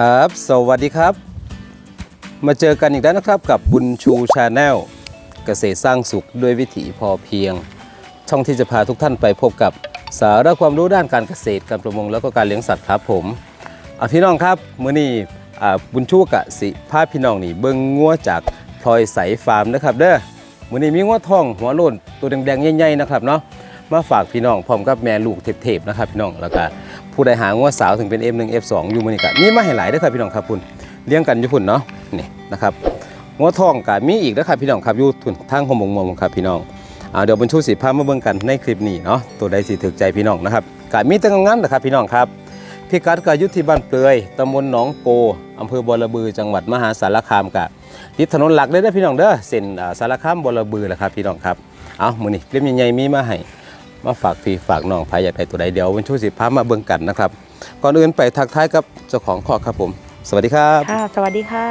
ครับ สวัสดีครับ มาเจอกันอีกแล้วนะครับกับบุญชูชาแนลเกษตรสร้างสุขด้วยวิถีพอเพียง ช่องที่จะพาทุกท่านไปพบกับสาระความรู้ด้านการเกษตรการประมงแล้วก็การเลี้ยงสัตว์ครับผมอะพี่น้องครับมื้อนี้บุญชูกะสิพาพี่น้องนี่เบิ่งงัวจากพลอยใสฟาร์มนะครับ เด้อมื้อนี้มีงัวทองหัวโลนตัวแดงๆใหญ่ๆนะครับเนาะมาฝากพี่น้องพร้อมกับแม่ลูกเทพๆนะครับพี่น้องแล้วก็ ผู้ใดหางัวสาวถึงเป็น F1 F2 อยู่มื้อนี้ก็มีมาให้หลายเด้อครับพี่น้องครับคุณเลี้ยงกันอยู่พุ่นเนาะนี่นะครับงัวทองก็มีอีกนะครับพี่น้องครับอยู่ทุนทางหอมงมงครับพี่น้องอ่าเดี๋ยวบรรชุสีพามาเบิ่งกันในคลิปนี้เนาะตัวใดสิถึกใจพี่น้องนะครับกะมีแต่งามๆนะครับพี่น้องครับพิกัดก็อยู่ที่บ้านเปลือยตำบลหนองโกอำเภอบัวระบือจังหวัดมหาสารคามกะติดถนนหลักเลยเด้อพี่น้องเด้อเส้นสารคามบัวระบือแหละครับพี่น้องครับเอามื้อนี้คลิปใหญ่ๆมีมาให้ มาฝากพี่ฝากน้องใครอยากได้ตัวใดเดี๋ยวบรรชุสีพามาเบิ่งกันนะครับ ก่อนอื่นไปทักทายกับเจ้าของข้อครับผม สวัสดีครับค่ะสวัสดีค่ะ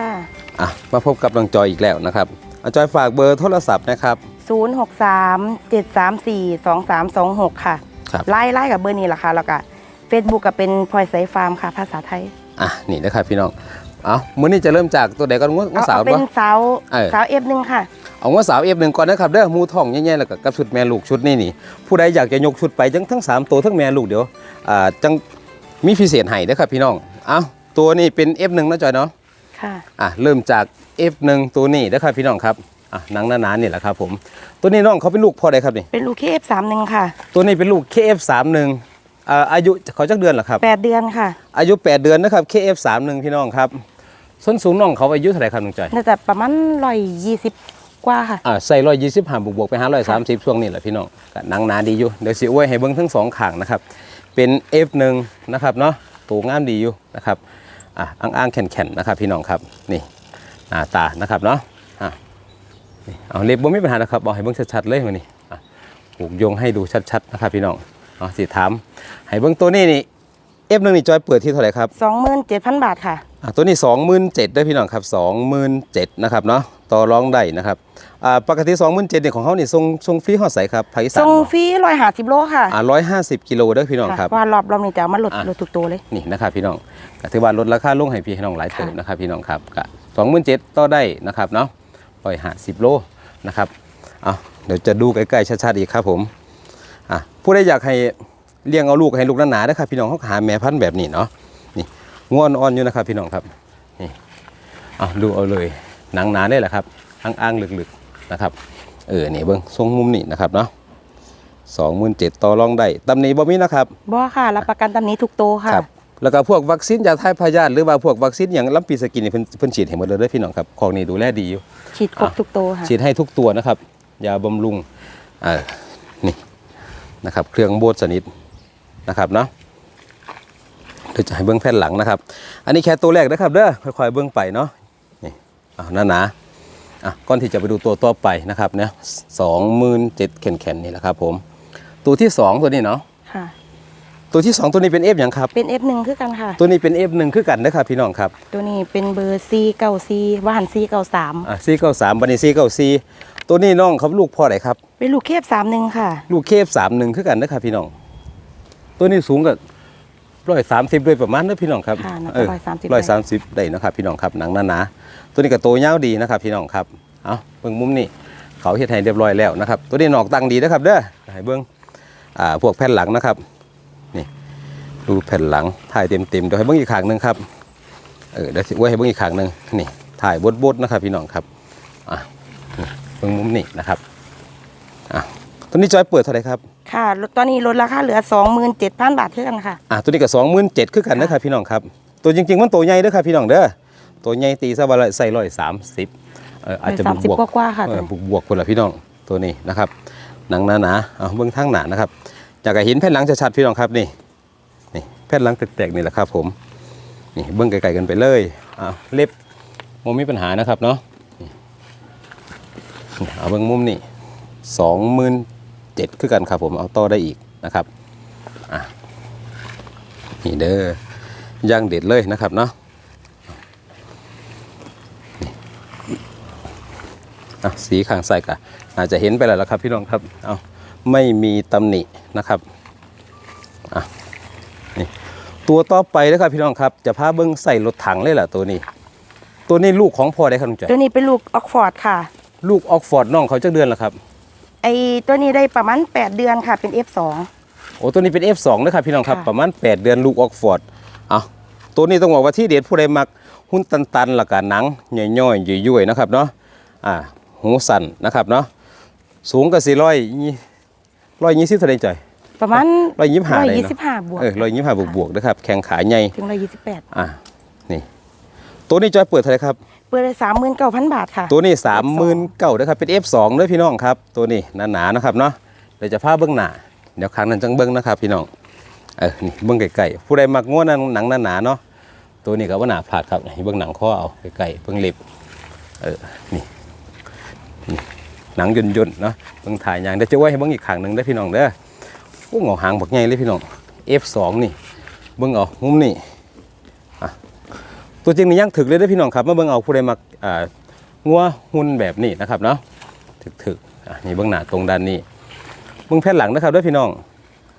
อะมาพบกับน้องจอยอีกแล้วนะครับอาจอยฝากเบอร์โทรศัพท์นะครับ063 734 2326 ค่ะครับไล่ไล่กับเบอร์นี้แหละค่ะแล้วก็เฟซบุ๊กก็เป็นพลอยไซฟาร์มค่ะ ภาษาไทยอะนี่นะครับพี่น้องเอามื้อนี้จะเริ่มจากตัวใดก่อนงวเอาสาวเอาเป็นปะสาวเออสาวเอฟหนึ่งค่ะ เอางวสาวเอฟหนึ่งก่อนนะครับเด้อหมูทองแย่ๆแล้วก็กับชุดแม่ลูกชุดนี้นี่ผู้ใดอยากจะยกชุดไปจังทั้งสามตัวทั้งแม่ลูกเดี๋ยวอ่าจังมีพิเศษให้เด้อครับพี่น้องเอาตัวนี้เป็น F1 นะจอยเนาะค่ะอะเริ่มจาก F1 ตัวนี้เด้อครับพี่น้องครับอะหนังหนาๆนี่แหละครับผม ตัวนี้น้องเขาเป็นลูกพ่อใดครับนี่เป็นลูกเคเอฟสามหนึ่งค่ะ ตัวนี้เป็นลูก KF31 อ่าอายุเขาจักเดือนเหรอครับแปดเดือนค่ะ อายุ 8 เดือนนะครับ KF31 พี่น้องครับส้นสูงน้องเขาอายุเท่าไหร่ครับน้องจอยน่าจะประมาณร้อยยี่สิบ กว่าค่ะ อ่าใส่ร้อยยี่สิบห้าบวกๆไปห้าร้อยสามสิบช่วงนี้แหละพี่น้องก็หนังหนาดีอยู่เดี๋ยวสิอ้วยให้เบิ้งทั้งสองข้างนะครับ เป็น F1 นะครับเนาะตัวงามดีอยู่นะครับอะอ้างๆแข็งๆนะครับ พี่น้องครับนี่หน้าตานะครับเนาะอะนี่เอาเล็บบ่มีปัญหานะครับบอกให้เบิ้งชัดๆเลยวันนี้อะผูกโยงให้ดูชัดๆนะครับพี่น้องเอาสิถามให้เบิ้งตัวนี้นี่ F1 นี่จอยเปิดที่เท่าไหร่ครับสองหมื่นเจ็ดพันบาทค่ะอะ ตัวนี้ 27,000ด้วยพี่น้องครับ27,000นะครับเนาะต่อรองได้นะครับอ่าปกติ27,000เนี่ยของเขานี่ทรงทรงฟรีฮอดใสครับภาคอีสานส่งบ่ฟรีร้อยห้าสิบโลค่ะอ่า150กิโลเด้อพี่น้องครับเพราะว่ารอบรอบนี้จะเอามาลดอะลดทุกตัวเลยนี่นะครับพี่น้องก็ถือว่าลดราคาลงให้พี่ให้น้องหลายเติมค่ะนะครับพี่น้องครับก็27,000ต่อได้นะครับเนาะ150โลนะครับเอาเดี๋ยวจะดูใกล้ๆชัดๆอีกครับผมอะผู้ใดอยากให้เลี้ยงเอาลูกให้ลูกหนาๆนะครับพี่น้องเขาหาแม่พันธุ์แบบนี้เนาะนี่ ง่วนอ่อนอยู่นะครับพี่น้องครับนี่เอาดูเอาเลยหนังหนาได้แหละครับอ้างๆลึกๆนะครับ เออนี่เบิ้งทรงมุมนี่นะครับเนาะสองหมื่นเจ็ดต่อรองได้ตำหนิบ่มีนะครับบ่ค่ะรับประกันตำหนี้ทุกตัวค่ะครับแล้วก็พวกวัคซีนยาทายพยาธิหรือว่าพวกวัคซีนอย่างลำปีสกินนี่เพิ่นเพิ่นฉีดให้หมดเลยเด้อพี่น้องครับของนี่ดูแลดีอยู่ฉีดครบอะทุกตัวค่ะฉีดให้ทุกตัวนะครับยาบำรุงเอ่อนี่นะครับ เครื่องโบดสนิทนะครับเนาะ เดี๋ยวจะให้เบื้องแผ่นหลังนะครับ อันนี้แค่ตัวแรกนะครับเด้อค่อยๆเบื้องไปเนาะนี่อ่าหนาหนาๆอะก่อนที่จะไปดูตัวต่อไปนะครับเนี่ยสองหมื่นเจ็ดแข็งๆนี่แหละครับผม ตัวที่สองตัวนี้เนาะค่ะ ตัวที่สองตัวนี้เป็น F อย่างครับ เป็น F1 คือกันค่ะ ตัวนี้เป็น F1 คือกันนะครับพี่น้องครับตัวนี้เป็นเบอร์ C เก้า C ว่าหัน C เก้าสามอะซีเก้าสามบันนี้ซีเก้าซีตัวนี้น้องเขาลูกพ่อไหนครับ เป็นลูกเคฟสามหนึ่งค่ะ ลูกเคฟสามหนึ่งคือกันนะครับพี่น้อง ตัวนี้สูงกับ ร้อยสามสิบโดยประมาณนะพี่น้องครับค่ะน่าจะเออ130ร้อยสามสิบได้นะครับพี่น้องครับหนังหนาๆตัวนี้ก็โตยาวดีนะครับพี่น้องครับเอาเบิ่งมุมนี้เขาเฮ็ดให้เรียบร้อยแล้วนะครับ ตัวนี้นอกตั้งดีนะครับเด้อให้เบิ่งอ่าพวกแผ่นหลังนะครับนี่ดูแผ่นหลังถ่ายเต็มๆเดี๋ยวให้เบิ่งอีกข้างหนึงครับเออเดี๋ยวสิไว้ให้เบิ่งอีกข้างหนึงนี่ถ่ายบดๆนะครับพี่น้องครับอะนี่เบิ่งมุมนี้นะครับอะ ตัวนี้จอยเปิดเท่าไหร่ครับค่ะลดตอนนี้ลดราคาเหลือ 27,000 บาทเท่ากันค่ะอะตัวนี้ก็สองหมื่นเจ็ดคือกันนะครับพี่น้องครับ ตัวจริง ๆ มันตัวใหญ่เด้อครับพี่น้องเด้อตัวใหญ่ตีซะว่าละใส่ร้อยสามสิบเอ่ออาจจะบวกบวก130กว่าๆค่ะเอตัวอนี้บวกบวกคนละพี่น้องตัวนี้นะครับหนังหนาหนาๆเอาเบื้องทั้งหนานะครับอยากจะเห็นแผ่นหลังชัดๆพี่น้องครับนี่นี่แผ่นหลังแตกๆนี่แหละครับผมนี่เบื้องไกลๆกันไปเลยอ่าเล็บมุมมีปัญหานะครับเนาะนี่เอาเบื้องมุมนี่สองหมื่น เจ็ดคือกันครับผมเอาต่อได้อีกนะครับนี่เด้อย่างเด็ดเลยนะครับเนาะนี่อะสีข้างใส่กะอาจจะเห็นไปแล้วละครับพี่น้องครับเอาไม่มีตำหนินะครับอะนี่ตัวต่อไปนะครับพี่น้องครับ จะพาเบิ้งใส่รถถังเลยล่ะตัวนี้ ตัวนี้ลูกของพ่อได้ครับลุงจ่อยตัวนี้เป็นลูกออกฟอร์ดค่ะ ลูกออกฟอร์ดน้องเขาจะเดือนละครับ ไอตัวนี้ได้ประมาณ 8 เดือนค่ะเป็น F2 โอ้ตัวนี้เป็น F2 นะครับพี่น้องครับค่ะ ประมาณ 8 เดือนลูกออกฟอร์ดเอาตัวนี้ต้องบอกว่าที่เด็ดผู้ใดมักหุ้นตันๆแล้วก็หนังย่อยๆยุ่ยๆนะครับเนาะอ่าหูสั่นนะครับเนาะสูงก็สี่ร้อยร้อยยี่สิบเท่าไหรจ่อย ประมาณร้อยยี่สิบห้าเลยเนาะ125บวกเออร้อยยี่สิบห้าบวกๆนะครับแข้งขาใหญ่ถึง 128 อ่านี่ ตัวนี้จอยเปิดเท่าไหรครับ เปิดเลย39,000บาทค่ะ ตัวนี้สามหมื่นเก้านะครับเป็น F2 ด้วยพี่น้องครับ ตัวนี้หนาๆนะครับเนาะเดี๋ยวจะพาเบื้องหน้าเดี๋ยวครั้งนั้นจังเบื้องนะครับ พี่น้องเออนี่เบื้องไก่ๆผู้ใดมักง่วนหนังหนาๆเนาะตัวนี้ก็ว่าหนาผาดครับให้เบื้องหนังข้อเอาไก่ๆเบื้องเล็บเออนี่นี่หนังย่นๆเนาะเบื้องถ่ายอย่างเดี๋ยวจะไว้ให้เบื้องอีกครั้งหนึ่งได้อพี่น้องเด้อโอ้เหงาหางบักใหญ่เลยพี่น้อง F2 นี่เบื้องเอามุมนี่อะ ตัวจริงนี่ยังถึกเลยเด้พี่น้องครับมาเบื้องเอาผู้ใดมักอ่างัวหุ่นแบบนี้นะครับเนาะถึกๆอะนี่เบื้องหน้าตรงด้านนี้เบื้องแผ่นหลังนะครับด้วยพี่น้อง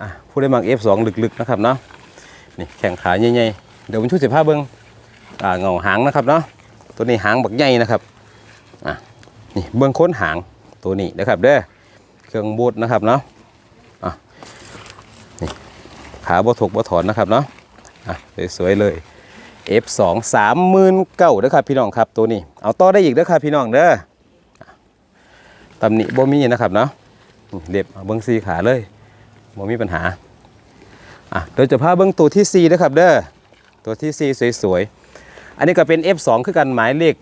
อะผู้ได้มัก F2 ลึกๆนะครับเนาะนี่แข้งขาใหญ่ๆเดี๋ยวผมช่วยสิภาเบื้องอ่าเงาหางนะครับเนาะตัวนี้หางบักใหญ่นะครับอะนี่เบื้องค้นหางตัวนี้นะครับเด้อเครื่องบูดนะครับเนาะอะนี่ขาบ่ถกบ่ถอนนะครับเนาะอะสวยๆเลย F2 39,000นะครับพี่น้องครับตัวนี้เอาต่อได้อีกเด้อครับพี่น้องเด้อตำหนิบ่มีนะครับเนาะเรียบเอาเบิ้งซีขาเลยบ่มีปัญหาอะเดี๋ยวจะพาเบิ้งตัวที่ 4 นะครับเด้อตัวที่ 4 สวยๆ อันนี้ก็เป็น F2 คือกันหมายเลข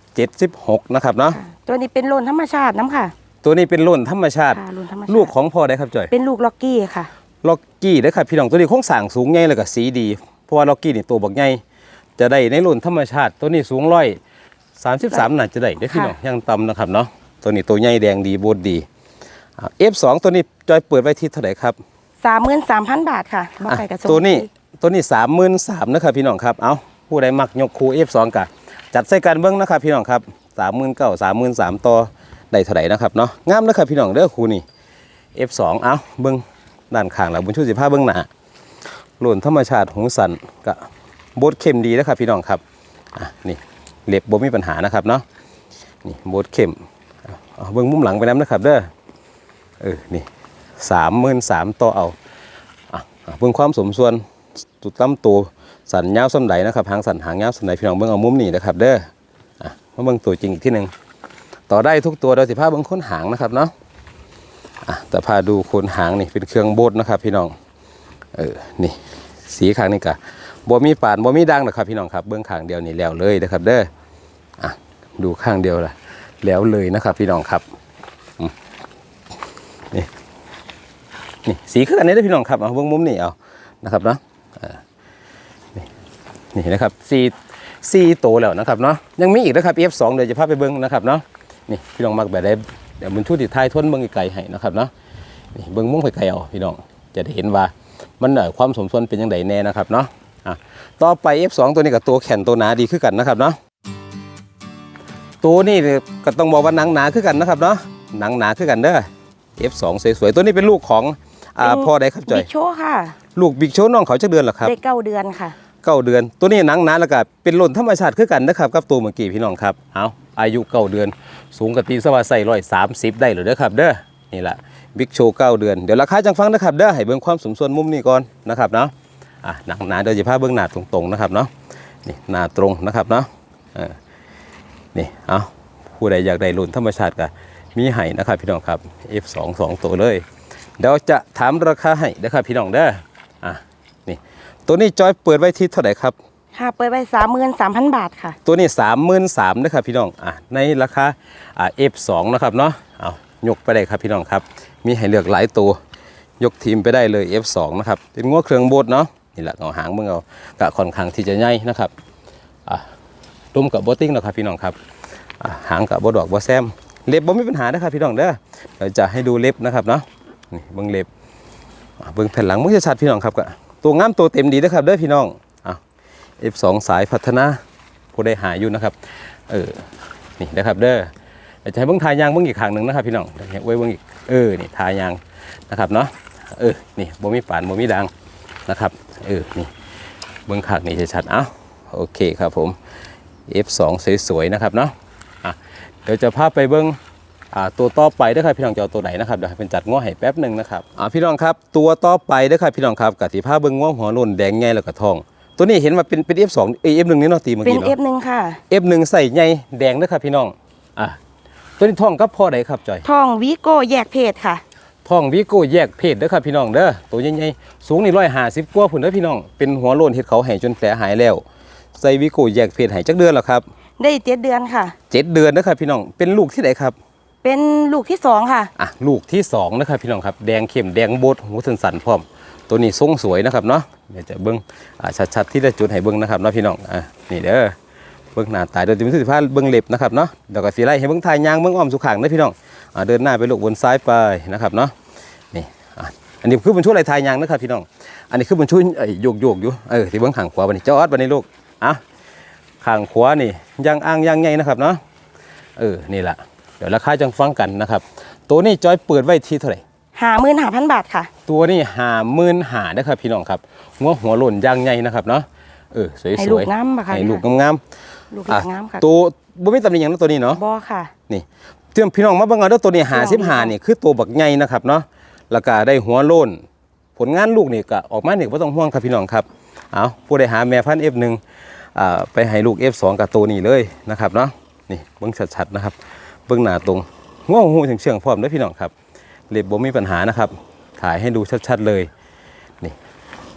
76 นะครับเนาะค่ะตัวนี้เป็นโลนธรรมชาติน้ำค่ะ ตัวนี้เป็นรุ่นธรรมชาติค่ะโลนธรรมชาติ ลูกของพ่อได้ครับจ่อย เป็นลูกล็อกกี้ค่ะล็อกกี้เด้อครับพี่น้องตัวนี้โครงสร้างสูงใหญ่แล้วก็สีดี เพราะว่าล็อกกี้นี่ตัวบักใหญ่ จะได้ในรุ่นธรรมชาติ ตัวนี้สูงร้อยสามสิบสามน่าจะได้เด้อพี่น้องค่ะยังต่ำนะครับเนาะตัวนี้ตัวใหญ่แดงดีโบดดีเอฟสองตัวนี้จอยเปิดไว้ที่เท่าไหร่ครับ33,000บาทค่ะบ่อะไก่กระทรวงตัวนี้ตัวนี้สามหมื่นสามนะครับพี่น้องครับเอาผู้ใดมักยกคูเอฟสองกะจัดใส่กันเบิ้งนะครับพี่น้องครับสามหมื่นเก้าสามหมื่นสามต่อได้เท่าไหร่นะครับเนาะงามนะครับพี่น้องเด้อคูนี่ F2 เอาเบิ้งด้านข้างหลังบนชุดสิบห้าเบิ้งหน้าหล่นธรรมชาติหงสันกะ บดเข้มดีนะครับพี่น้องครับอะนี่เล็บบ่มีปัญหานะครับเนาะนี่บดเข้มเอาเอาเบิ้งมุมหลังไปน้ำนะครับเด้อเออนี่สามหมื่นสามต่อเอาอะอะเบิ้งความสมส่วนตุดตั้มตัวสันยาวสำไดนะครับหางสันหางยาวสำไดพี่น้องเบิ้งเอามุมนี้นะครับเด้ออะมาเบิ้งตัวจริงอีกที่หนึ่งต่อได้ทุกตัวเราสิพาเบิ้งค้นหางนะครับเนาะอะแต่พาดูโคนหางนี่เป็นเครื่องโบดนะครับพี่น้องเออนี่สีข้างนี่กะ บ่มีปานบ่มีดังนะครับพี่น้องครับเบื้องข้างเดียวนี่แล้วเลยนะครับ เด้ออะดูข้างเดียวละแล้วเลยนะครับ พี่น้องครับนี่นี่สีคืออันนี้เด้พี่น้องครับเอาเบื้องมุมนี่เอานะครับเนาะนี่นะครับสีสีโตแล้วนะครับเนาะยังมีอีกนะครับ F2 เดี๋ยวจะพาไปเบิ้งนะครับเนาะนี่พี่น้องมักแบบได้เดี๋ยวมันชุดติดท้ายทวนเบิ้งไกลให้นะครับเนาะนี่เบิ้งมุ้งไกลเอาพี่น้องจะได้เห็นว่ามันเอ่อความสมส่วนเป็นยังไงแน่นะครับเนาะ อะต่อไป F2 ตัวนี้กับตัวแข็งตัวหนาดีขึ้นกันนะครับเนาะตัวนี้ก็ต้องบอกว่าหนังหนาขึ้นกันนะครับเนาะหนังหนาขึ้นกันเด้อ F2 สวยๆตัวนี้เป็นลูกของอ่าเป็นพ่อได้ครับจอยบิ๊กโชว์ค่ะ ลูกบิ๊กโชว์น้องเขาจะเดือนเหรอครับได้เก้าเดือนค่ะเก้าเดือน ตัวนี้หนังหนาแล้วก็เป็นหล่นธรรมชาติคือกันนะครับกับตัวเมื่อกี้พี่น้องครับเอาอายุเก้าเดือน สูงกว่าตีสว่าใส่ร้อยสามสิบได้หรือเด้อครับ เด้อนี่แหละบิ๊กโชว์เก้าเดือน เดี๋ยวราคาจังฟังนะครับ เด้อให้เบิ่งความสมส่วนมุมนี้ก่อนนะครับเนาะ อะหนังหนาเดี๋ยวจะพาเบิ่งหน้าตรงๆนะครับเนาะนี่หน้าตรงนะครับเนาะเออนี่เอาผู้ใดอยากได้หล่นธรรมชาติก็มีให้นะครับพี่น้องครับ F2 สองตัวเลยเดี๋ยวจะถามราคาให้นะครับพี่น้องเด้ออะนี่ตัวนี้จอยเปิดไว้ที่เท่าไหร่ครับค่ะเปิดไว้33,000บาทค่ะ ตัวนี้สามหมื่นสามนะครับพี่น้องอะในราคาอ่า F2 นะครับเนาะเอายกไปได้ครับพี่น้องครับ มีให้เลือกหลายตัว ยกทีมไปได้เลย F2 นะครับเป็นง้วเครื่องโบดเนาะ นี่แหละเอาหางมึงเอากะค่อนข้างที่จะใหญ่นะครับรุมกับโบติ้งนะครับพี่น้องครับหางกับโบดอกโบแซมเล็บบ่มีปัญหานะครับพี่น้องเด้อเดี๋ยวจะให้ดูเล็บนะครับเนาะนี่เบิ้งเล็บเบิ้งแผ่นหลังมึงจะชัดพี่น้องครับกะตัวงามตัวเต็มดีนะครับเด้อพี่น้องอะ F2 สายพัฒนาผู้ได้หาอยู่นะครับเออนี่นะครับเด้อเดี๋ยวจะให้เบิ้งทายางเบิ้งอีกครั้งหนึ่งนะครับพี่น้องเดี๋ยวไว้เบิ้งอีกเออนี่ทายางนะครับเนาะเออนี่บ่มีปานบ่มีดัง นะครับเออนี่เบิ้งขางนี่ชัดๆเอ้าโอเคครับผม F2 สวยๆนะครับเนาะอะเดี๋ยวจะพาไปเบิ้งอ่าตัวต่อไปเด้อครับพี่น้องจะเอาตัวไหนนะครับเดี๋ยวให้เป็นจัดง้อให้แป๊บหนึ่งนะครับอ่าพี่น้องครับตัวต่อไปเด้อครับพี่น้องครับกติภาเบิ้งง้อหัวโลนแดงใหญ่แล้วก็ทอง ตัวนี้เห็นว่าเป็นเป็น F2 เอ้ย F1 นี่เนาะตีเมื่อเป็นกี้เนาะ F1 ค่ะ F1 ใส่ใหญ่แดงเด้อครับพี่น้องอะตัวนี้ทองกับพ่อใดครับจอยทองวิโก้แยกเพศค่ะ ทองวิโก้แยกเพศเด้อครับพี่น้องเด้อตัวใหญ่ๆสูงนี่ร้อยห้าสิบกว่าพุ่นเด้อพี่น้องเป็นหัวโลนเฮ็ดเขาให้จนแผลหายแล้วใส่วิโก้แยกเพศให้จักเดือนแล้วครับได้เจ็ดเดือนค่ะเจ็ดเดือนนะครับพี่น้องเป็นลูกที่ไหนครับ เป็นลูกที่สองค่ะอะลูกที่สองนะครับพี่น้องครับแดงเข้มแดงโบดหูสันสันๆพร้อม ตัวนี้ทรงสวยนะครับเนาะเดี๋ยวจะเบิ้งอ่าชัดๆที่ได้จุดให้เบิ้งนะครับเนาะพี่น้องอะนี่เด้อเบิ้งหน้าตาเดี๋ยวจะมีสิทธิภาพเบิ้งเล็บนะครับเนาะเดี๋ยวก็สีไล่ให้เบิ้งทายยางเบิ้งอ้อมสุขขังนะพี่น้องอ่า เดินหน้าไปลูกบนซ้ายไปนะครับเนาะนี่อะอันนี้คือบนชุดอะไรทายยางนะครับพี่น้อง อันนี้คือบนชุดไอ้โยกโยกๆอยู่เออที่เบิ้งข้างขวาบันนี้จอดบันนี้ลูกอะข้างขวานี่ยางอ้างยางไงนะครับเนาะเออนี่แหละเดี๋ยวราคาจังฟังกันนะครับ ตัวนี้จอยเปิดไว้ที่เท่าไหร่หาหมื่นหาพันบาทค่ะ ตัวนี้หาหมื่นหานะครับพี่น้องครับหัวหัวหล่นย่างใหญ่นะครับเนาะเออสวยๆให้ลูกงามปะคะให้เนี่ยลูกงามลูกๆอะงามค่ะตัวบ่มีตำหนิหยังนะตัวนี้เนาะบอค่ะ นี่ เตรียมพี่น้องมาเบิ่งเอาเด้อตัวนี้หาสิบหานี่คือตัวบักใหญ่นะครับเนาะแล้วก็ได้หัวโล่นผลงานลูกนี่ก็ออกมาเนี่ยบ่ต้องห่วงครับพี่น้องครับเอาผู้ใดหาแม่พันธุ์ F1 อ่าไปให้ลูก F2 กับตัวนี้เลยนะครับเนาะนี่เบิ่งชัดๆนะครับเบิ่งหน้าตรงงอหูถึงเชื่องพร้อมเด้อพี่น้องครับเล็บบ่มีปัญหานะครับ ถ่ายให้ดูชัดๆเลยนี่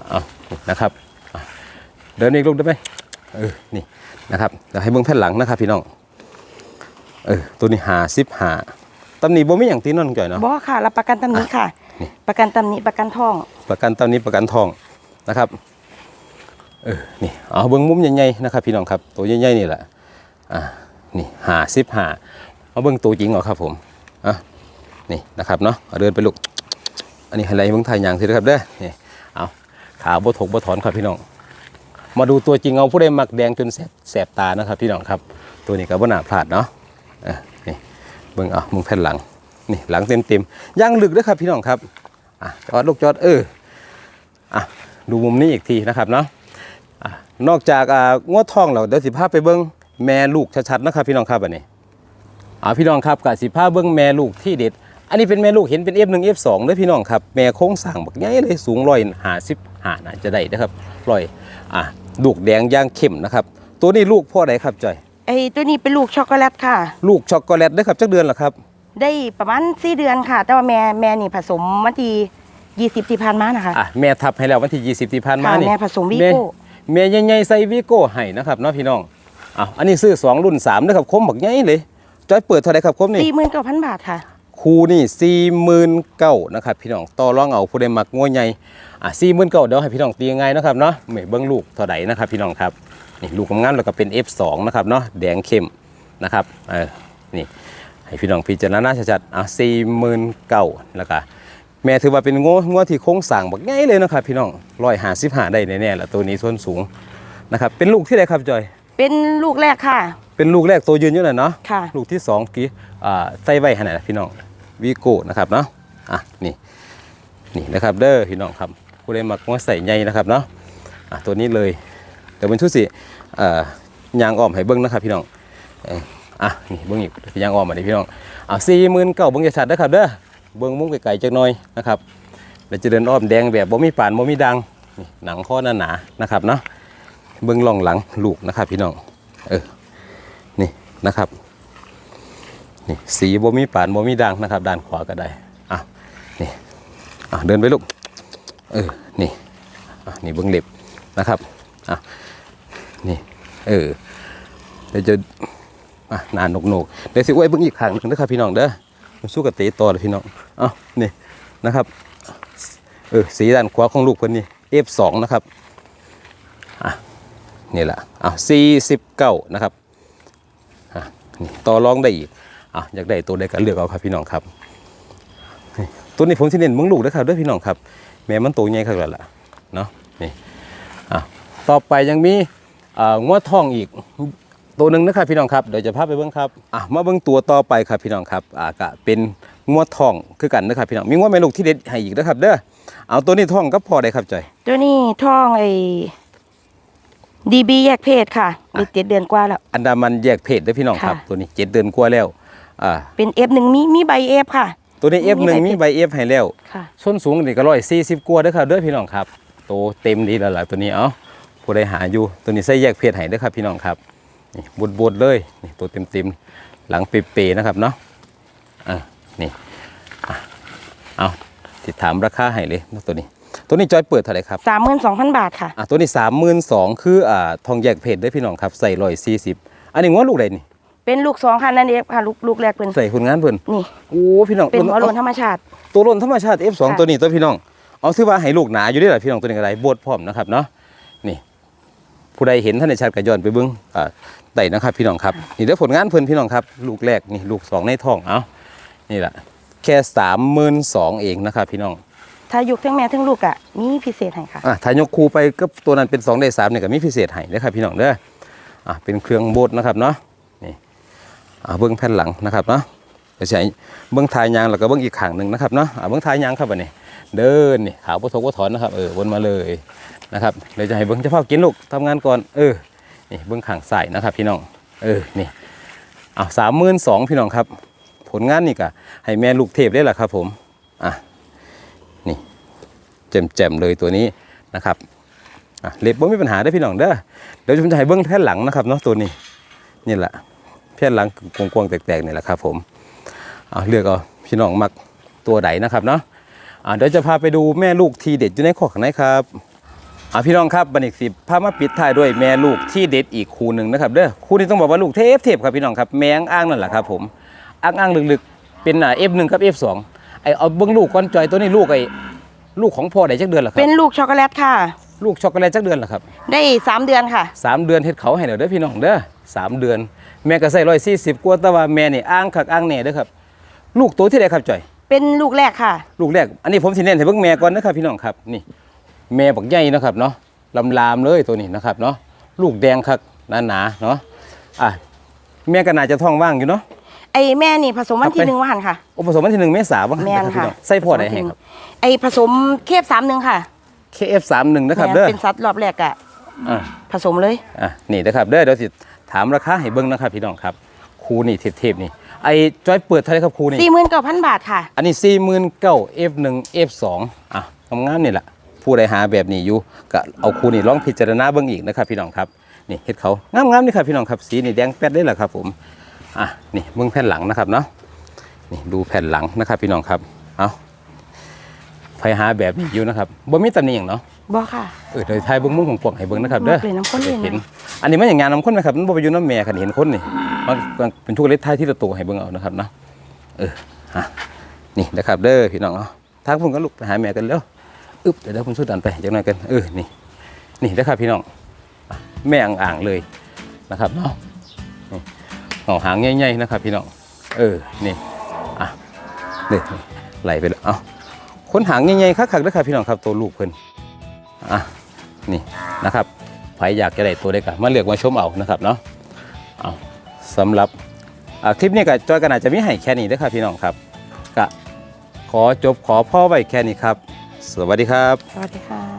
เอานี่นะครับอะเดินอีกลูกได้ไหมเออนี่นะครับเดี๋ยวให้เบิ้งแผ่นหลังนะครับพี่น้อง เออตัวนี้หาซิบหาตำหนิบ่มีอย่างตีนนก่อยเนาะบอค่ะรับประกันตำหนิค่ะนี่ประกันตำหนิประกันทอง ประกันตำหนี้ประกันทองนะครับเออนี่เอาเบิ้งมุมใหญ่ๆนะครับ พี่น้องครับ ตัวใหญ่ๆนี่แหละอ่านี่หาซิบหาเอาเบิ้งตัวจริงเอาครับผมอะนี่นะครับเนาะเอาเดินไปลูกอันนี้ไฮไลท์เบิ้งไทยยางสินะครับเด้อนี่เอาขาบ่ถกบ่ถอนครับพี่น้องมาดูตัวจริงเอาผู้ใดมักแดงจนแสบแสบตานะครับพี่น้องครับ ตัวนี้ก็บ่น่าพลาดเนาะเออนี่เบิ่งเอามึงแผ่นหลังนี่หลังเต็มเต็มย่างลึกด้วยครับพี่น้องครับอะจอดลูกจอดเอออะดูมุมนี้อีกทีนะครับเนาะอะนอกจากอ่างวดทองเราเดี๋ยวสิพาไปเบิ่งแม่ลูกชัดๆนะครับพี่น้องครับอันนี้อ่าพี่น้องครับกับสิพาเบิ่งแม่ลูกที่เด็ด อันนี้เป็นแม่ลูกเห็นเป็น F1 F2 เด้อพี่น้องครับแม่โค้งสร้างบักใหญ่เลยสูงร้อยหาสิบหาน่าจะได้นะครับร้อยอะลูกแดงย่างเข้มนะครับ ตัวนี้ลูกพ่อใดครับจอย อ้ตัวนี้เป็นลูกช็อกโกแลตค่ะ ลูกช็อกโกแลตเด้อครับจักเดือนละครับ ได้ประมาณสี่เดือนค่ะ แต่ว่าแม่แม่นี่ผสมวันที่ยี่สิบที่ผ่านมานะคะอะแม่ทับให้แล้ววันที่20ที่ผ่านมาค่ะนี่แม่ผสมวีโก้แม่ใหญ่ๆใส่วีโก้ให้นะครับเนาะพี่น้องอะอันนี้ซื้อ2รุ่น3นะครับคมบักใหญ่เลยจอยเปิดเท่าไหร่ครับคมนี่สี่หมื่นเก้าพันบาทค่ะคูนี่สี่หมื่นเก้านะครับพี่น้องต่อรองเอาผู้ใดมักงัวใหญ่อะสี่หมื่นเก้าเดี๋ยวให้พี่น้องตียังไงนะครับเนาะไม่เบิ้งลูกเท่าใดนะครับพี่น้องครับ นี่ลูกงามๆแล้วก็เป็น F2 นะครับเนาะแดงเข้มนะครับเออนี่ให้พี่น้องพิจารณาชัดๆอะสี่หมื่นเก้าแล้วก็แม่ถือว่าเป็นงัวงัวที่โค้งสั่งบักใหญ่เลยนะครับพี่น้องร้อยห้าสิบห้าได้แน่ๆละตัวนี้ส่วนสูงนะครับเป็นลูกที่ใดครับจอย เป็นลูกแรกค่ะ เป็นลูกแรกตัวยืนอยู่น่ะเนาะค่ะ ลูกที่สองกี้อ่าใส่ไว้ขนาดพี่น้องวีโก้นะครับเนาะอะนี่นี่นะครับเด้อพี่น้องครับผู้ใดมักว่าใส่ใหญ่นะครับเนาะอะตัวนี้เลย เดี๋ยวเป็นชุสิอ่อยางอ้อมให้เบิ้งนะครับพี่น้องอะนี่เบิ้งอีกยางอ้อมมาดิพี่น้องอะสี่หมื่นเก้าเบิ้งจะชัดนะครับเด้อเบิ้งมุ้งไก่ๆจักหน่อยนะครับแล้วจะเดินอ้อมแดงแบบบ่มีป่านบ่มีดังหนังข้อหนาๆนะครับเนาะเบิ้งล่องหลังลูกนะครับพี่น้องเออนี่นะครับนี่สีบ่มีป่านบ่มีด่างนะครับ ด้านขวาก็ได้อะนี่อะเดินไปลูกเออนี่อะนี่เบิ้งเล็บนะครับอะ นี่ เออเดี๋ยวจะอะนานนกนกๆเดี๋ยวสิไว้เบิ้งอีกครั้งหนึงนะครับพี่น้องเด้อมาสู้กับเตะต่อเลยพี่น้องเอ้านี่นะครับเออสีด้านขวาของลูกเพิ่นนี่ F2 นะครับอะนี่แหละอะ49นะครับอะนี่ต่อรองได้อีกอะอยากได้ตัวใดก็เลือกเอาครับพี่น้องครับตัวนี้ผมสิเน้นมึงลูกนะครับด้วยพี่น้องครับ แม่มันโตใหญ่ครับแล้วล่ะเนาะนี่อะต่อไปยังมี งวดทองอีกตัวหนึ่งนะครับพี่น้องครับเดี๋ยวจะพาไปเบิ้งครับอะมาเบิ้งตัวต่อไปครับพี่น้องครับอะก็เป็นงวดทองคือกันนะครับพี่น้องมีงวดแม่ลูกที่เด็ดให้อีกนะครับเด้อเอาตัวนี้ทองก็พอได้ครับจอยตัวนี้ทองไอ้ดีบีแยกเพศค่ะมีเจ็ดเดือนกว่าแล้ว อันดามันแยกเพศเด้อพี่น้องครับค่ะตัวนี้เจ็ดเดือนกว่าแล้วอ่าเป็นเอฟหนึ่งมีมีใบเอฟค่ะ ตัวนี้ F1 มีมีใบใบ F ให้แล้วค่ะส้นสูงนี่ก็ร้อยสี่สิบกว่าเด้อครับเด้อพี่น้องครับโตเต็มดีแล้วล่ะตัวนี้เอ้า ผู้ใดหาอยู่ ตัวนี้ใส่แยกเพศให้เด้อครับพี่น้องครับนี่บดบดๆเลยนี่ตัวเต็มเต็มๆหลังเปๆนะครับเนาะอะนี่อะเอาติดถามราคาให้เลยตัวนี้ ตัวนี้จอยเปิดเท่าไหร่ครับสามหมื่นสองพันบาทค่ะอะตัวนี้สามหมื่นสองคืออ่าทองแยกเพศเด้อพี่น้องครับใส่ร้อยสี่สิบอันนี้ง้อลูกใดนี่เป็นลูกสองค่ะนั่นเองค่ะลูกลูกแรกเป็นใส่คุณงานเพิ่นนี่โอ้พี่น้องเป็นหัวโลนธรรมชาติ ตัวร่นธรรมชาติ F2 ค่ะตัวนี้ตัวพี่น้องเอาซื้อว่าให้ลูกหนาอยู่ได้หรอพี่น้องตัวนี้ก็ได้บดพร้อมนะครับเนาะนี่ ผู้ใดเห็นท่านในชาติกระย้อนไปเบิ้งอ่าได้นะครับพี่น้องครับนี่เดี๋ยวผลงานเพิ่นพี่น้องครับ ลูกแรกนี่ลูกสองในท้องเอานี่แหละแค่สามหมื่นสองเองนะครับพี่น้องถ้ายุกทั้งแม่ทั้งลูกอะมีพิเศษให้ค่ะอะถ้ายกคูไปก็ตัวนั้นเป็น2ได้3เนี่ยก็มีพิเศษให้นะครับพี่น้องเด้ออะเป็นเครื่องโบดนะครับเนาะนี่อะเบิ้งแผ่นหลังนะครับเนาะเดี๋ยวใช้เบิ้งทายยางแล้วก็เบิ้งอีกข้างหนึ่งนะครับเนาะอะเบิ้งทายยางครับอันนี้เดินนี่ขาวปะทกปะถอนนะครับเออวนมาเลย นะครับเดี๋ยวจะให้เบิ้งเฉพาะกินลูกทำงานก่อนเออนี่เบิ้งข้างใส่นะครับ พี่น้องเออนี่อะสามหมื่นสองพี่น้องครับ ผลงานนี่ก็ให้แม่ลูกเทพได้แหละครับ ผมอะนี่แจ่มๆเลยตัวนี้นะครับอะเล็บบ่มีปัญหาได้พี่น้องเด้อเดี๋ยวผมจะให้เบิ้งแผ่นหลังนะครับเนาะตัวนี้นี่แหละแผ่นหลังกวงๆแตกๆนี่แหละครับ ผมเอาเลือกเอาพี่น้องมักตัวใดนะครับเนาะอะเดี๋ยวจะพาไปดูแม่ลูกทีเด็ดอยู่ในขอกไหนครับ อะพี่น้องครับบันอีกสิพามาปิดท้ายด้วยแม่ลูกที่เด็ดอีกคู่หนึ่งนะครับเด้อคู่นี้ต้องบอกว่าลูกเทพเทพครับพี่น้องครับแมงอ้างนั่นแหละครับผมอ้างอ้างๆลึกๆเป็นอ่า F1 กับ F2 ไอเอาเบิ้งลูกก้อนจอยตัวนี้ลูกไอลูกของพ่อได้จักเดือนเหรอครับเป็นลูกช็อกโกแลตค่ะ ลูกช็อกโกแลตจักเดือนเหรอครับได้สามเดือนค่ะสามเดือนเฮ็ดเขาให้เดี๋ยวเด้อพี่น้องเด้อสามเดือน แม่ก็ใส่ร้อยสี่สิบกว่าแต่ว่าแม่นี่อ้างคักอ้างแน่เด้อครับ ลูกตัวที่ใดครับจ่อย เป็นลูกแรกค่ะ ลูกแรกอันนี้ผมสิเน้นให้เบิ่งแม่ก่อนนะครับพี่น้องครับนี่ แม่บักใหญ่นะครับเนาะลำลามเลยตัวนี้นะครับเนาะลูกแดงคักหนาๆเนาะอะแม่ก็น่าจะท้องว่างอยู่เนาะไอแม่นี่ผสมวันครับที่ไปหนึ่งวันค่ะอุปสมวันที่หนึ่งเมษายนบ้างแม่นนะครับพี่ค่ะน้องใส่พ่อใดให้ครับไอผสมเคฟสามหนึ่งค่ะ KF31 นะครับแม่เด้อเป็นสัตว์รอบแรกอะอะผสมเลยอะนี่นะครับเด้อเดี๋ยวสิถามราคาให้เบิ่งนะครับพี่น้องครับครูนี่เทพๆนี่ไอ้จอยเปิดเท่าไหรครับครูนี่สี่หมื่นเก้าพันบาทค่ะ อันนี้สี่หมื่นเก้า F1 F2 อะทำงานนี่แหละ ผู้ใดหาแบบนี้อยู่ก็เอาครูนี่ลองพิจารณาเบิ่งอีกนะครับพี่น้องครับนี่เฮ็ดเขางามๆนี่ครับพี่น้องครับสีนี่แดงแป๊ดได้แหละครับผมอะนี่เบิ่งแผ่นหลังนะครับเนาะนี่ดูแผ่นหลังนะครับพี่น้องครับเอาใครหาแบบนี้อยู่นะครับบ่มีตำหนิหยังเนาะบอค่ะเออเดี๋ยวทายเบิ้งมุมของกวางให้เบิ้งนะครับเด้อมักเลยน้ำข้นเลยนะเห็นอันนี้มันอย่างงานน้ำข้นไหมครับมันบ่ไปอยู่น้ำแม่คันเห็นคนนี่มันมันเป็นทุกเล็ดท้ายที่ละตัวให้เบิ้งเอานะครับเนาะเออฮะนี่นะครับเด้อพี่น้องเอาทางผมก็ลุกไปหาแม่กันแล้ว อึ๊บเดี๋ยวเดี๋ยวผมสู้ดันไปจังหน่อยกันเออนี่นี่นะครับพี่น้องอะแม่อ่างๆเลยนะครับเนาะเอาหางใหญ่ๆนะครับพี่น้องเออนี่อะนี่ไหลไปแล้วเอาคนหางใหญ่ๆคักๆนะครับพี่น้องครับตัวลูกเพิ่นอะนี่นะครับใครอยากจะได้ตัวได้กันมาเลือกมาชมเอานะครับเนาะเอาสำหรับคลิปนี้ก็จอยกันอาจจะมีให้แค่นี้นะครับพี่น้องครับก็ขอจบขอพ่อไว้แค่นี้ครับ สวัสดีครับ สวัสดีค่ะ